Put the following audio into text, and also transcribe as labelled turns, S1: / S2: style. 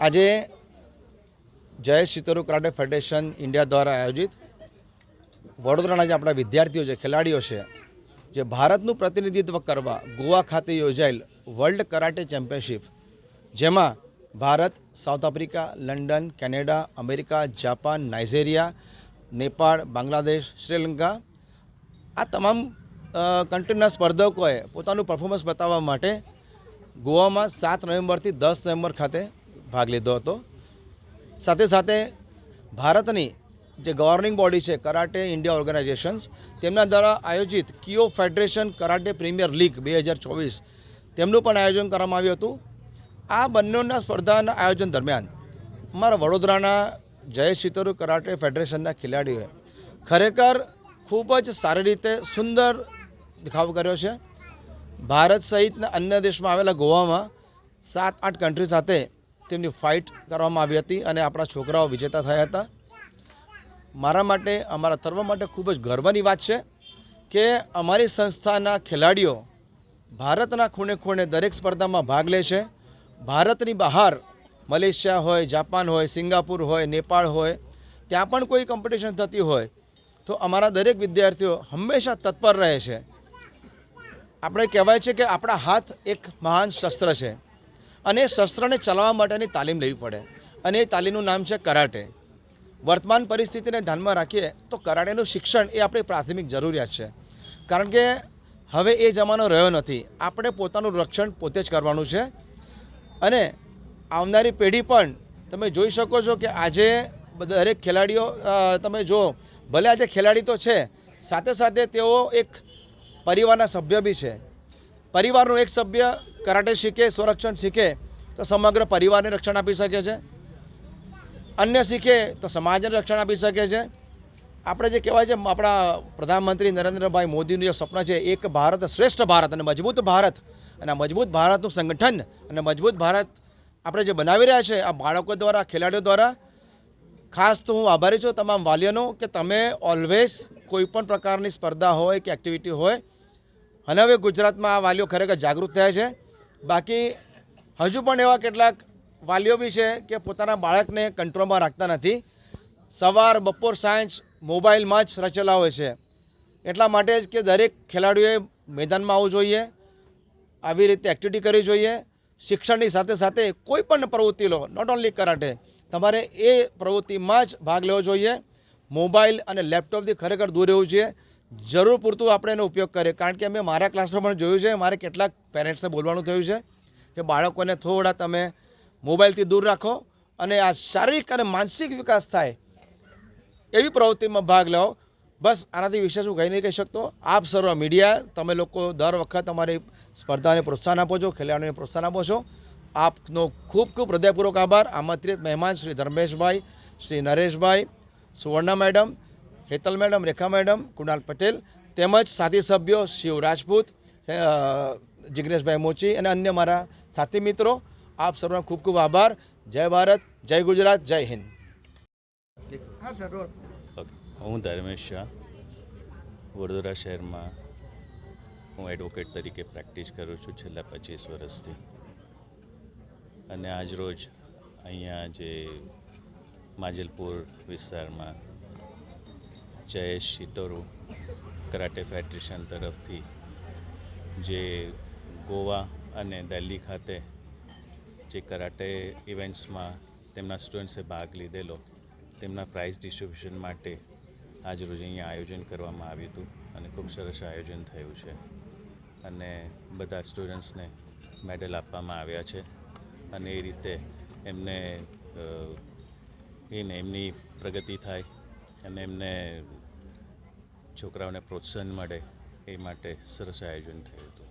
S1: આજે જય સિતોરુ karate federation India દ્વારા આયોજિત વડોદરાના જે આપણા વિદ્યાર્થીઓ છે, ખેલાડીઓ છે, જે ભારતનું પ્રતિનિધિત્વ કરવા ગોવા ખાતે યોજાયેલ વર્લ્ડ કરાટે ચેમ્પિયનશિપ, જેમાં Bharat, South Africa, London, Canada, America, Japan, Nigeria, Nepal, Bangladesh, Sri Lanka આ તમામ કન્ટ્રીના સ્પર્ધકોએ પોતાનું પરફોર્મન્સ બતાવવા માટે ગોવામાં સાત નવેમ્બરથી દસ નવેમ્બર ખાતે ભાગ લીધો હતો. સાથે સાથે ભારતની જે ગવર્નિંગ બોડી છે કરાટે ઇન્ડિયા ઓર્ગેનાઇઝેશન્સ તેમના દ્વારા આયોજિત કિયો ફેડરેશન કરાટે પ્રીમિયર લીગ બે હજાર ચોવીસ, તેમનું પણ આયોજન કરવામાં આવ્યું હતું. આ બંનેના સ્પર્ધાના આયોજન દરમિયાન અમારા વડોદરાના જય સિતોરુ કરાટે ફેડરેશનના ખેલાડીઓએ ખરેખર ખૂબ જ સારી રીતે સુંદર દેખાવ કર્યો છે. ભારત સહિતના અન્ય દેશમાં આવેલા ગોવામાં સાત, આઠ કન્ટ્રી સાથે તેમની ફાઇટ કરવામાં આવી હતી અને આપણા છોકરાઓ વિજેતા થયા હતા. મારા માટે, અમારા તર્વ માટે ખૂબ જ ગર્વની વાત છે કે અમારી સંસ્થાના ખેલાડીઓ ભારતના ખૂણે ખૂણે દરેક સ્પર્ધામાં ભાગ લે છે. ભારતની બહાર મલેશિયા હોય, જાપાન હોય, સિંગાપુર હોય, નેપાળ હોય, ત્યાં પણ કોઈ કોમ્પિટિશન થતી હોય, તો અમારા દરેક વિદ્યાર્થીઓ હંમેશા તત્પર રહે છે. આપણે કહેવાય છે કે આપણા હાથ એક મહાન શસ્ત્ર છે. અને એ શસ્ત્રને ચલાવવા માટેની તાલીમ લેવી પડે. અને એ તાલીમનું નામ છે કરાટે. વર્તમાન પરિસ્થિતિને ધ્યાનમાં રાખીએ તો કરાટેનું શિક્ષણ એ આપણી પ્રાથમિક જરૂરિયાત છે. કારણ કે હવે એ જમાનો રહ્યો નથી. આપણે પોતાનું રક્ષણ પોતે જ કરવાનું છે. અને આવનારી પેઢી પણ તમે જોઈ શકો છો કે આજે દરેક ખેલાડીઓ તમે જો ભલે આજે ખેલાડી તો છે, સાથે સાથે તેઓ એક પરિવારના સભ્ય બી છે. પરિવારનો એક સભ્ય કરાટે શીખે, સ્વરક્ષણ શીખે, તો સમગ્ર પરિવારને રક્ષણ આપી શકે છે. અન્ય શીખે, તો સમાજને રક્ષણ આપી શકે છે. આપણે જે કહેવાય છે, આપણા પ્રધાનમંત્રી નરેન્દ્રભાઈ મોદીનું જે સ્વપ્ન છે, એક ભારત શ્રેષ્ઠ ભારત અને મજબૂત ભારત અને મજબૂત ભારતનું સંગઠન અને મજબૂત ભારત આપણે જે બનાવી રહ્યા છે, આ બાળકો દ્વારા, ખેલાડીઓ દ્વારા ખાસ તો હું આભારી છું તમામ વાલીઓનો કે તમે ઓલવેઝ કોઈ પણ પ્રકારની સ્પર્ધા હોય કે એક્ટિવિટી હોય, અને હવે ગુજરાતમાં આ વાલીઓ ખરેખર જાગૃત થયા છે. બાકી હજુ પણ એવા કેટલાક વાલીઓ બી છે કે પોતાના બાળકને કંટ્રોલમાં રાખતા નથી. સવાર, બપોર, સાંજ મોબાઈલમાં જ રચેલા હોય છે. એટલા માટે જ કે દરેક ખેલાડીઓએ મેદાનમાં આવવું જોઈએ, આવી રીતે એક્ટિવિટી કરવી જોઈએ. શિક્ષણની સાથે સાથે કોઈ પણ પ્રવૃત્તિ લો નોટ ઓન્લી કરાટે તમારે એ પ્રવૃત્તિમાં જ ભાગ લેવો જોઈએ. મોબાઈલ અને લેપટોપથી ખરેખર દૂર રહેવું જોઈએ. જરૂર પૂરતું આપણે એનો ઉપયોગ કરીએ. કારણ કે અમે મારા ક્લાસમાં પણ જોયું છે, મારે કેટલાક પેરેન્ટ્સને બોલવાનું થયું છે કે બાળકોને થોડા તમે મોબાઈલથી દૂર રાખો અને આ શારીરિક અને માનસિક વિકાસ થાય એવી પ્રવૃત્તિમાં ભાગ લો. બસ, આનાથી વિશેષ હું કંઈ નહીં કહી શકતો. આપ સર્વ મીડિયા તમે લોકો દર વખત તમારી સ્પર્ધાને પ્રોત્સાહન આપો છો, ખેલાડીઓને પ્રોત્સાહન આપો છો. આપનો ખૂબ ખૂબ હૃદયપૂર્વક આભાર. આમંત્રિત મહેમાન Shri Dharmeshbhai Shri Nareshbhai Suvarna madam Hetal madam Rekha madam Kunal Patel તેમજ સાથી સભ્યો શિવ રાજપૂત જિગ્નેશભાઈ મોચી અને અન્ય મારા સાથી મિત્રો આપ સર્વનો ખૂબ ખૂબ આભાર. જય ભારત જય ગુજરાત જય હિન્દ.
S2: હા
S3: ઓકે. હું ધર્મેશ શાહ વડોદરા શહેરમાં હું એડવોકેટ તરીકે પ્રેક્ટિસ કરું છું છેલ્લા પચીસ વર્ષથી. અને આજરોજ અહીંયા જે માજલપુર વિસ્તારમાં જયેશ શિતોરુ કરાટે ફેડરેશન તરફથી જે ગોવા અને દિલ્હી ખાતે જે કરાટે ઇવેન્ટ્સમાં તેમના સ્ટુડન્ટ્સે ભાગ લીધેલો, તેમના પ્રાઇઝ ડિસ્ટ્રીબ્યુશન માટે આજરોજ અહીંયા આયોજન કરવામાં આવ્યું હતું અને ખૂબ સરસ આયોજન થયું છે. અને બધા સ્ટુડન્ટ્સને મેડલ આપવામાં આવ્યા છે. અને એ રીતે એમને એને એમની પ્રગતિ થાય અને એમને છોકરાઓને પ્રોત્સાહન મળે એ માટે સરસ આયોજન થયું હતું.